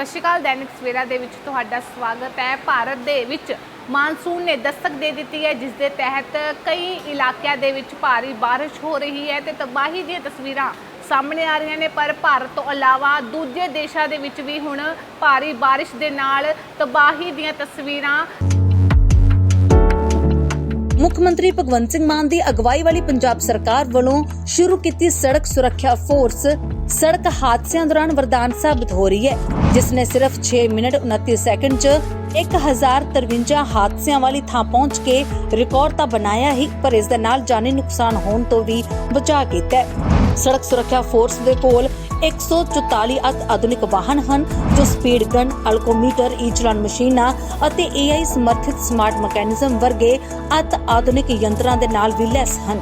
ਸਤਿ ਸ਼੍ਰੀ ਅਕਾਲ, ਦੈਨਿਕ ਸਵੇਰਾ ਦੇ ਵਿੱਚ ਤੁਹਾਡਾ ਸਵਾਗਤ ਹੈ। ਭਾਰਤ ਦੇ ਵਿੱਚ ਮਾਨਸੂਨ ਨੇ ਦਸਤਕ ਦੇ ਦਿੱਤੀ ਹੈ, ਜਿਸ ਦੇ ਤਹਿਤ ਕਈ ਇਲਾਕਿਆਂ ਦੇ ਵਿੱਚ ਭਾਰੀ ਬਾਰਿਸ਼ ਹੋ ਰਹੀ ਹੈ ਤੇ ਤਬਾਹੀ ਦੀਆਂ ਤਸਵੀਰਾਂ ਸਾਹਮਣੇ ਆ ਰਹੀਆਂ ਨੇ। ਪਰ ਭਾਰਤ ਤੋਂ ਇਲਾਵਾ ਦੂਜੇ ਦੇਸ਼ਾਂ ਦੇ ਵਿੱਚ ਵੀ ਹੁਣ ਭਾਰੀ ਬਾਰਿਸ਼ ਦੇ ਨਾਲ ਤਬਾਹੀ ਦੀਆਂ ਤਸਵੀਰਾਂ ਮੁੱਖ ਮੰਤਰੀ ਭਗਵੰਤ ਸਿੰਘ ਮਾਨ ਦੀ ਅਗਵਾਈ ਵਾਲੀ ਪੰਜਾਬ ਸਰਕਾਰ ਵੱਲੋਂ ਸ਼ੁਰੂ ਕੀਤੀ ਸੜਕ ਸੁਰੱਖਿਆ ਫੋਰਸ, ਸੜਕ ਹਾਦਸਿਆਂ ਦੌਰਾਨ ਵਰਦਾਨ ਸਾਬਤ ਹੋ ਰਹੀ ਹੈ, ਜਿਸ ਨੇ ਸਿਰਫ 6 ਮਿੰਟ 29 ਸੈਕਿੰਡ 'ਚ 1053 ਹਾਦਸਿਆਂ ਵਾਲੀ ਥਾਂ ਪਹੁੰਚ ਕੇ ਰਿਕਾਰਡ ਤਾਂ ਬਣਾਇਆ ਹੀ, ਪਰ ਇਸ ਦੇ ਨਾਲ ਜਾਨੀ ਨੁਕਸਾਨ ਹੋਣ ਤੋਂ ਵੀ ਬਚਾ ਕੀਤਾ ਸੜਕ ਸੁਰੱਖਿਆ ਫੋਰਸ ਦੇ ਕੋਲ 144 ਅਤ ਵਾਹਨ ਹਨ, ਜੋ ਸਪੀਡ ਗਨ, ਅਲਕੋਮੀਟਰ ਈ ਮਸ਼ੀਨਾਂ ਅਤੇ AI ਸਮਰਥਿਤ ਸਮਾਰਟ ਮੈਕੈਨਿਜ਼ਮ ਵਰਗੇ ਅਤ ਯੰਤਰਾਂ ਦੇ ਨਾਲ ਵੀ ਲੈਸ ਹਨ।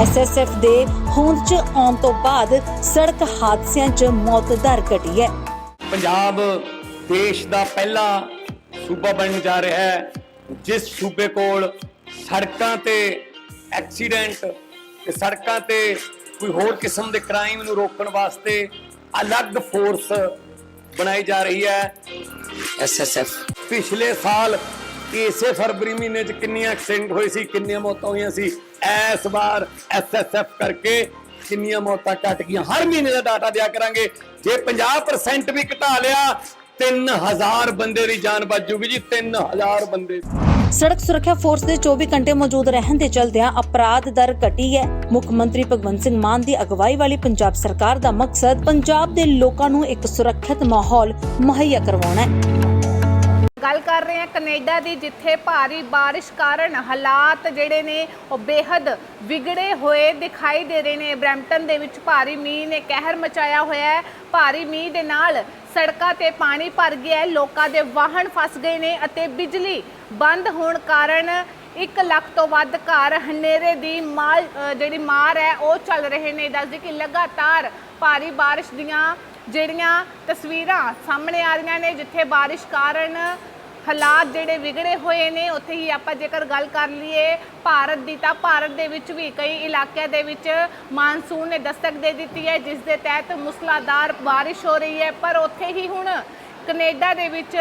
ਐਸਐਸਐਫ ਦੇ ਹੋਂਦ 'ਚ ਆਉਣ ਤੋਂ ਬਾਅਦ ਸੜਕ ਹਾਦਸਿਆਂ 'ਚ ਮੌਤ ਦਰ ਘਟੀ ਹੈ। ਪੰਜਾਬ ਦੇਸ਼ ਦਾ ਪਹਿਲਾ ਸੂਬਾ ਬਣਨ ਜਾ ਰਿਹਾ ਹੈ, ਜਿਸ ਸੂਬੇ ਕੋਲ ਸੜਕਾਂ ਤੇ ਐਕਸੀਡੈਂਟ ਤੇ ਸੜਕਾਂ ਤੇ ਕੋਈ ਹੋਰ ਕਿਸਮ ਦੇ ਕ੍ਰਾਈਮ ਨੂੰ ਰੋਕਣ ਵਾਸਤੇ ਅਲੱਗ ਫੋਰਸ ਬਣਾਈ ਜਾ ਰਹੀ ਹੈ। ਐਸਐਸਐਫ ਪਿਛਲੇ ਸਾਲ ਇਸੇ ਫਰਵਰੀ ਮਹੀਨੇ 'ਚ ਕਿੰਨੀਆਂ ਐਕਸੀਡੈਂਟ ਹੋਏ ਸੀ ਕਿੰਨੀਆਂ ਮੌਤਾਂ ਹੋਈਆਂ ਸੀ ਇਸ ਵਾਰ ਐਸਐਸਐਫ ਕਰਕੇ ਕਿੰਨੀਆਂ ਮੌਤਾਂ ਘਟ ਗਈਆਂ। ਹਰ ਮਹੀਨੇ ਦਾ ਡਾਟਾ ਦਿਆ ਕਰਾਂਗੇ। ਜੇ 50% ਵੀ ਘਟਾ ਲਿਆ 3000 ਬੰਦੇ ਦੀ ਜਾਨ ਬਚ ਜੂਗੀ ਜੀ 3000 ਬੰਦੇ ਸੜਕ ਸੁਰੱਖਿਆ ਫੋਰਸ ਦੇ 24 ਘੰਟੇ ਮੌਜੂਦ ਰਹਿਣ ਦੇ ਚਲਦਿਆਂ ਅਪਰਾਧ ਦਰ ਘਟੀ ਹੈ। ਮੁੱਖ ਮੰਤਰੀ ਭਗਵੰਤ ਸਿੰਘ ਮਾਨ ਦੀ ਅਗਵਾਈ ਵਾਲੀ ਪੰਜਾਬ ਸਰਕਾਰ ਦਾ ਮਕਸਦ ਪੰਜਾਬ ਦੇ ਲੋਕਾਂ ਨੂੰ ਇੱਕ ਸੁਰੱਖਿਅਤ ਮਾਹੌਲ ਮੁਹੱਈਆ ਕਰਵਾਉਣਾ ਹੈ। ਗੱਲ ਕਰ ਰਹੇ ਹਾਂ ਕੈਨੇਡਾ ਦੀ, ਜਿੱਥੇ ਭਾਰੀ ਬਾਰਿਸ਼ ਕਾਰਨ ਹਾਲਾਤ ਜਿਹੜੇ ਨੇ ਉਹ ਬੇहद ਵਿਗੜੇ ਹੋਏ ਦਿਖਾਈ ਦੇ ਰਹੇ ਨੇ। ਬ੍ਰੈਂਪਟਨ ਦੇ ਵਿੱਚ ਭਾਰੀ ਮੀਂਹ ਨੇ ਕਹਿਰ ਮਚਾਇਆ ਹੋਇਆ ਹੈ। ਭਾਰੀ ਮੀਂਹ ਦੇ ਨਾਲ ਸੜਕਾਂ ਤੇ ਪਾਣੀ ਭਰ ਗਿਆ ਹੈ। ਲੋਕਾਂ ਦੇ ਵਾਹਨ ਫਸ ਗਏ ਨੇ ਅਤੇ ਬਿਜਲੀ ਬੰਦ ਹੋਣ ਕਾਰਨ 1 ਲੱਖ ਤੋਂ ਵੱਧ ਘਰ ਹਨੇਰੇ ਦੀ ਮਾਲ ਜਿਹੜੀ ਮਾਰ ਹੈ, ਉਹ ਚੱਲ ਰਹੇ ਨੇ। ਦੱਸਦੇ ਕਿ ਲਗਾਤਾਰ ਭਾਰੀ ਬਾਰਿਸ਼ ਦੀਆਂ ਜਿਹੜੀਆਂ ਤਸਵੀਰਾਂ ਸਾਹਮਣੇ ਆ ਰਹੀਆਂ ਨੇ, ਜਿੱਥੇ ਬਾਰਿਸ਼ ਕਾਰਨ ਹਾਲਾਤ ਜਿਹੜੇ ਵਿਗੜੇ ਹੋਏ ਨੇ, ਉੱਥੇ ਹੀ ਆਪਾਂ ਜੇਕਰ ਗੱਲ ਕਰ ਲਈਏ ਭਾਰਤ ਦੀ, ਤਾਂ ਭਾਰਤ ਦੇ ਵਿੱਚ ਵੀ ਕਈ ਇਲਾਕਿਆਂ ਦੇ ਵਿੱਚ ਮਾਨਸੂਨ ਨੇ ਦਸਤਕ ਦੇ ਦਿੱਤੀ ਹੈ, ਜਿਸ ਦੇ ਤਹਿਤ ਮੁਸਲਾਧਾਰ ਬਾਰਿਸ਼ ਹੋ ਰਹੀ ਹੈ। ਪਰ ਉੱਥੇ ਹੀ ਹੁਣ ਕੈਨੇਡਾ ਦੇ ਵਿੱਚ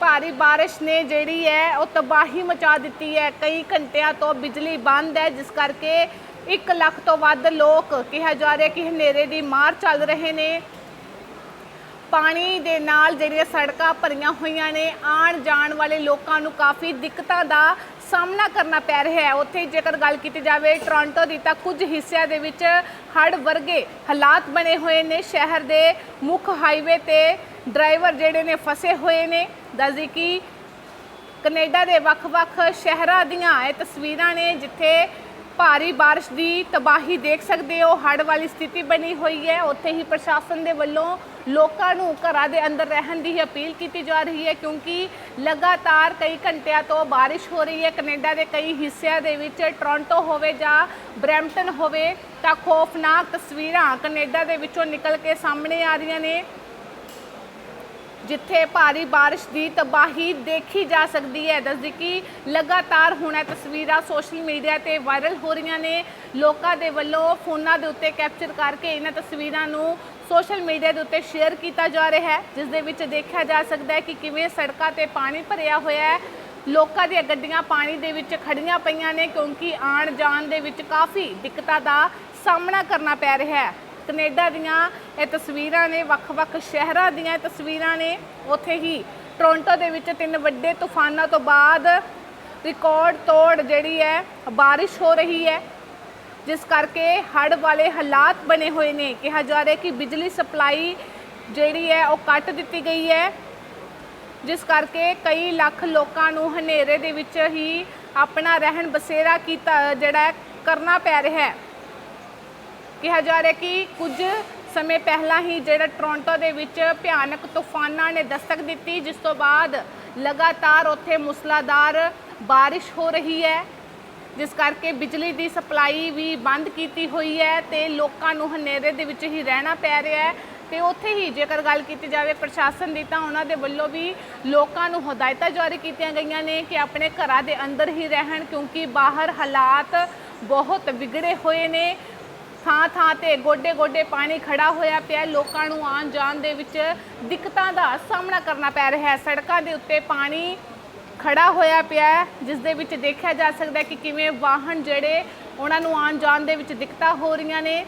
ਭਾਰੀ ਬਾਰਿਸ਼ ਨੇ ਜਿਹੜੀ ਹੈ, ਉਹ ਤਬਾਹੀ ਮਚਾ ਦਿੱਤੀ ਹੈ। ਕਈ ਘੰਟਿਆਂ ਤੋਂ ਬਿਜਲੀ ਬੰਦ ਹੈ, ਜਿਸ ਕਰਕੇ 1 ਲੱਖ ਤੋਂ ਵੱਧ ਲੋਕ ਕਿਹਾ ਜਾ ਰਿਹਾ ਕਿ ਹਨੇਰੇ ਦੀ ਮਾਰ ਚੱਲ ਰਹੇ ਨੇ। ਪਾਣੀ ਦੇ ਨਾਲ ਜਿਹੜੀਆਂ ਸੜਕਾਂ ਭਰੀਆਂ ਹੋਈਆਂ ਨੇ, ਆਉਣ ਜਾਣ ਵਾਲੇ ਲੋਕਾਂ ਨੂੰ ਕਾਫੀ ਦਿੱਕਤਾਂ ਦਾ ਸਾਹਮਣਾ ਕਰਨਾ ਪੈ ਰਿਹਾ ਹੈ। ਉੱਥੇ ਜੇਕਰ ਗੱਲ ਕੀਤੀ ਜਾਵੇ ਟੋਰਾਂਟੋ ਦੀ ਤਾਂ ਕੁਝ ਹਿੱਸਿਆਂ ਦੇ ਵਿੱਚ ਹੜ੍ਹ ਵਰਗੇ ਹਾਲਾਤ ਬਣੇ ਹੋਏ ਨੇ। ਸ਼ਹਿਰ ਦੇ ਮੁੱਖ ਹਾਈਵੇ ਤੇ ਡਰਾਈਵਰ ਜਿਹੜੇ ਨੇ ਫਸੇ ਹੋਏ ਨੇ। ਦੱਸਦੀ ਕਿ ਕੈਨੇਡਾ ਦੇ ਵੱਖ-ਵੱਖ ਸ਼ਹਿਰਾਂ ਦੀਆਂ ਇਹ ਤਸਵੀਰਾਂ ਨੇ, ਜਿੱਥੇ ਭਾਰੀ ਬਾਰਿਸ਼ ਦੀ ਤਬਾਹੀ ਦੇਖ ਸਕਦੇ ਹੋ। ਹੜ੍ਹ ਵਾਲੀ ਸਥਿਤੀ ਬਣੀ ਹੋਈ ਹੈ। ਉੱਥੇ ਹੀ ਪ੍ਰਸ਼ਾਸਨ ਦੇ ਵੱਲੋਂ ਲੋਕਾਂ ਨੂੰ ਘਰਾਂ ਦੇ ਅੰਦਰ ਰਹਿਣ ਦੀ ਅਪੀਲ ਕੀਤੀ ਜਾ ਰਹੀ ਹੈ ਕਿਉਂਕਿ ਲਗਾਤਾਰ ਕਈ ਘੰਟਿਆਂ ਤੋਂ ਬਾਰਿਸ਼ ਹੋ ਰਹੀ ਹੈ। ਕੈਨੇਡਾ ਦੇ ਕਈ ਹਿੱਸਿਆਂ ਦੇ ਵਿੱਚ ਟੋਰਾਂਟੋ ਹੋਵੇ ਜਾਂ ਬਰੈਂਪਟਨ ਹੋਵੇ ਤਾਂ ਖੌਫਨਾਕ ਤਸਵੀਰਾਂ ਕੈਨੇਡਾ ਦੇ ਵਿੱਚੋਂ ਨਿਕਲ ਕੇ ਸਾਹਮਣੇ ਆ ਰਹੀਆਂ ਨੇ। ਜਿੱਥੇ ਭਾਰੀ ਬਾਰਿਸ਼ ਦੀ ਤਬਾਹੀ ਦੇਖੀ ਜਾ ਸਕਦੀ ਹੈ। ਦੱਸਦੀ ਕਿ ਲਗਾਤਾਰ ਹੁਣ ਇਹ ਤਸਵੀਰਾਂ ਸੋਸ਼ਲ ਮੀਡੀਆ ਤੇ ਵਾਇਰਲ ਹੋ ਰਹੀਆਂ ਨੇ। ਲੋਕਾਂ ਦੇ ਵੱਲੋਂ ਫੋਨਾਂ ਦੇ ਉੱਤੇ ਕੈਪਚਰ ਕਰਕੇ ਇਹਨਾਂ ਤਸਵੀਰਾਂ ਨੂੰ ਸੋਸ਼ਲ ਮੀਡੀਆ ਦੇ ਉੱਤੇ ਸ਼ੇਅਰ ਕੀਤਾ ਜਾ ਰਿਹਾ ਹੈ। ਜਿਸ ਦੇ ਵਿੱਚ ਦੇਖਿਆ ਜਾ ਸਕਦਾ ਹੈ ਕਿ ਕਿਵੇਂ ਸੜਕਾਂ ਤੇ ਪਾਣੀ ਭਰਿਆ ਹੋਇਆ ਹੈ। ਲੋਕਾਂ ਦੀਆਂ ਗੱਡੀਆਂ ਪਾਣੀ ਦੇ ਵਿੱਚ ਖੜੀਆਂ ਪਈਆਂ ਨੇ ਕਿਉਂਕਿ ਆਣ ਜਾਣ ਦੇ ਵਿੱਚ ਕਾਫੀ ਦਿੱਕਤਾਂ ਦਾ ਸਾਹਮਣਾ ਕਰਨਾ ਪੈ ਰਿਹਾ ਹੈ। ਕੈਨੇਡਾ ਦੀਆਂ ਇਹ ਤਸਵੀਰਾਂ ਨੇ, ਵੱਖ-ਵੱਖ ਸ਼ਹਿਰਾਂ ਦੀਆਂ ਇਹ ਤਸਵੀਰਾਂ ਨੇ। ਉੱਥੇ ਹੀ ਟੋਰਾਂਟੋ ਦੇ ਵਿੱਚ ਤਿੰਨ ਵੱਡੇ ਤੂਫਾਨਾਂ ਤੋਂ ਬਾਅਦ ਰਿਕਾਰਡ ਤੋੜ ਜਿਹੜੀ ਹੈ, ਬਾਰਿਸ਼ ਹੋ ਰਹੀ ਹੈ। ਜਿਸ ਕਰਕੇ ਹੜ੍ਹ ਵਾਲੇ ਹਾਲਾਤ ਬਣੇ ਹੋਏ ਨੇ। ਕਿਹਾ ਜਾ ਰਿਹਾ ਕਿ ਬਿਜਲੀ ਸਪਲਾਈ ਜਿਹੜੀ ਹੈ, ਉਹ ਕੱਟ ਦਿੱਤੀ ਗਈ ਹੈ। ਜਿਸ ਕਰਕੇ ਕਈ ਲੱਖ ਲੋਕਾਂ ਨੂੰ ਹਨੇਰੇ ਦੇ ਵਿੱਚ ਹੀ ਆਪਣਾ ਰਹਿਣ ਬਸੇਰਾ ਕੀਤਾ ਜਿਹੜਾ ਕਰਨਾ ਪੈ ਰਿਹਾ ਹੈ। ਕਿਹਾ ਜਾ ਰਿਹਾ ਕਿ ਕੁਝ ਸਮੇਂ ਪਹਿਲਾਂ ਹੀ ਜਿਹੜਾ ਟੋਰਾਂਟੋ ਦੇ ਵਿੱਚ ਭਿਆਨਕ ਤੂਫਾਨਾਂ ਨੇ ਦਸਤਕ ਦਿੱਤੀ, ਜਿਸ ਤੋਂ ਬਾਅਦ ਲਗਾਤਾਰ ਉੱਥੇ ਮੁਸਲਾਧਾਰ ਬਾਰਿਸ਼ ਹੋ ਰਹੀ ਹੈ, ਜਿਸ ਕਰਕੇ ਬਿਜਲੀ ਦੀ ਸਪਲਾਈ ਵੀ ਬੰਦ ਕੀਤੀ ਹੋਈ ਹੈ ਤੇ ਲੋਕਾਂ ਨੂੰ ਹਨੇਰੇ ਦੇ ਵਿੱਚ ਹੀ ਰਹਿਣਾ ਪੈ ਰਿਹਾ ਹੈ। ਤੇ ਉੱਥੇ ਹੀ ਜੇਕਰ ਗੱਲ ਕੀਤੀ ਜਾਵੇ ਪ੍ਰਸ਼ਾਸਨ ਦੀ, ਤਾਂ ਉਹਨਾਂ ਦੇ ਵੱਲੋਂ ਵੀ ਲੋਕਾਂ ਨੂੰ ਹਦਾਇਤਾਂ ਜਾਰੀ ਕੀਤੀਆਂ ਗਈਆਂ ਨੇ ਕਿ ਆਪਣੇ ਘਰਾਂ ਦੇ ਅੰਦਰ ਹੀ ਰਹਿਣ, ਕਿਉਂਕਿ ਬਾਹਰ ਹਾਲਾਤ ਬਹੁਤ ਵਿਗੜੇ ਹੋਏ ਨੇ। ਥਾਂ ਥਾਂ ਤੇ ਗੋਡੇ ਗੋਡੇ ਪਾਣੀ ਖੜਾ ਹੋਇਆ ਪਿਆ। ਲੋਕਾਂ ਨੂੰ ਆਉਣ ਜਾਣ ਦੇ ਵਿੱਚ ਦਿੱਕਤਾਂ ਦਾ ਸਾਹਮਣਾ ਕਰਨਾ ਪੈ ਰਿਹਾ ਹੈ। ਸੜਕਾਂ ਦੇ ਉੱਤੇ ਪਾਣੀ ਖੜਾ ਹੋਇਆ ਪਿਆ ਜਿਸ ਦੇ ਵਿੱਚ ਦੇਖਿਆ ਜਾ ਸਕਦਾ ਕਿ ਕਿਵੇਂ ਵਾਹਨ ਜਿਹੜੇ ਉਹਨਾਂ ਨੂੰ ਆਉਣ ਜਾਣ ਦੇ ਵਿੱਚ ਦਿੱਕਤਾਂ ਹੋ ਰਹੀਆਂ ਨੇ।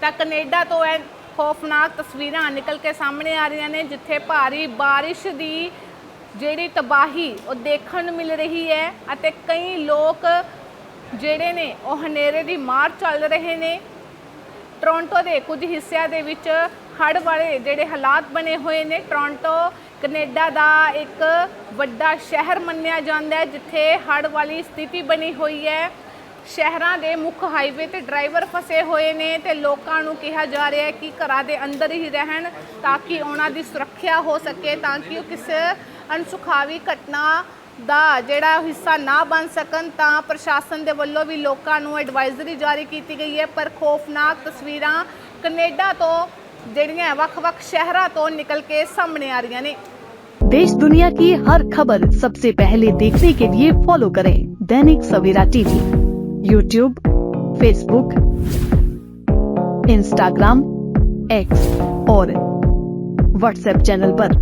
ਤਾਂ ਕੈਨੇਡਾ ਤੋਂ ਇਹ ਖੌਫਨਾਕ ਤਸਵੀਰਾਂ ਨਿਕਲ ਕੇ ਸਾਹਮਣੇ ਆ ਰਹੀਆਂ ਨੇ, ਜਿੱਥੇ ਭਾਰੀ ਬਾਰਿਸ਼ ਦੀ ਜਿਹੜੀ ਤਬਾਹੀ ਉਹ ਦੇਖਣ ਨੂੰ ਮਿਲ ਰਹੀ ਹੈ ਅਤੇ ਕਈ ਲੋਕ ਜਿਹੜੇ ਨੇ ਉਹ ਹਨੇਰੇ ਦੀ ਮਾਰ ਚੱਲ ਰਹੇ ਨੇ। ਟੋਰਾਂਟੋ ਦੇ ਕੁਝ ਹਿੱਸਿਆਂ ਦੇ ਵਿੱਚ ਹੜ੍ਹ ਵਾਲੇ ਜਿਹੜੇ ਹਾਲਾਤ ਬਣੇ ਹੋਏ ਨੇ ਟੋਰਾਂਟੋ ਕੈਨੇਡਾ ਦਾ ਇੱਕ ਵੱਡਾ ਸ਼ਹਿਰ ਮੰਨਿਆ ਜਾਂਦਾ ਹੈ, ਜਿੱਥੇ ਹੜ੍ਹ ਵਾਲੀ ਸਥਿਤੀ ਬਣੀ ਹੋਈ ਹੈ। ਸ਼ਹਿਰਾਂ ਦੇ ਮੁੱਖ ਹਾਈਵੇ ਤੇ ਡਰਾਈਵਰ ਫਸੇ ਹੋਏ ਨੇ ਤੇ ਲੋਕਾਂ ਨੂੰ ਕਿਹਾ ਜਾ ਰਿਹਾ ਹੈ ਕਿ ਘਰਾਂ ਦੇ ਅੰਦਰ ਹੀ ਰਹਿਣ ਤਾਂ ਕਿ ਉਹਨਾਂ ਦੀ ਸੁਰੱਖਿਆ ਹੋ ਸਕੇ, ਤਾਂ ਕਿ ਉਹ ਕਿਸੇ ਅਣਸੁਖਾਵੀ ਘਟਨਾ ਦਾ ਜਿਹੜਾ ਹਿੱਸਾ ਨਾ ਬਣ ਸਕਣ ਤਾਂ ਪ੍ਰਸ਼ਾਸਨ ਦੇ ਵੱਲੋਂ ਵੀ ਲੋਕਾਂ ਨੂੰ ਐਡਵਾਈਜ਼ਰੀ ਜਾਰੀ ਕੀਤੀ ਗਈ ਹੈ ਪਰ ਖੌਫਨਾਕ ਤਸਵੀਰਾਂ ਕੈਨੇਡਾ ਤੋਂ ਜਿਹੜੀਆਂ ਵੱਖ-ਵੱਖ ਸ਼ਹਿਰਾਂ ਤੋਂ ਨਿਕਲ ਕੇ ਸਾਹਮਣੇ ਆ ਰਹੀਆਂ ਨੇ देश दुनिया की हर खबर सबसे पहले देखने के लिए फॉलो करें Dainik Savera TV YouTube Facebook Instagram X और व्हाट्सएप चैनल पर।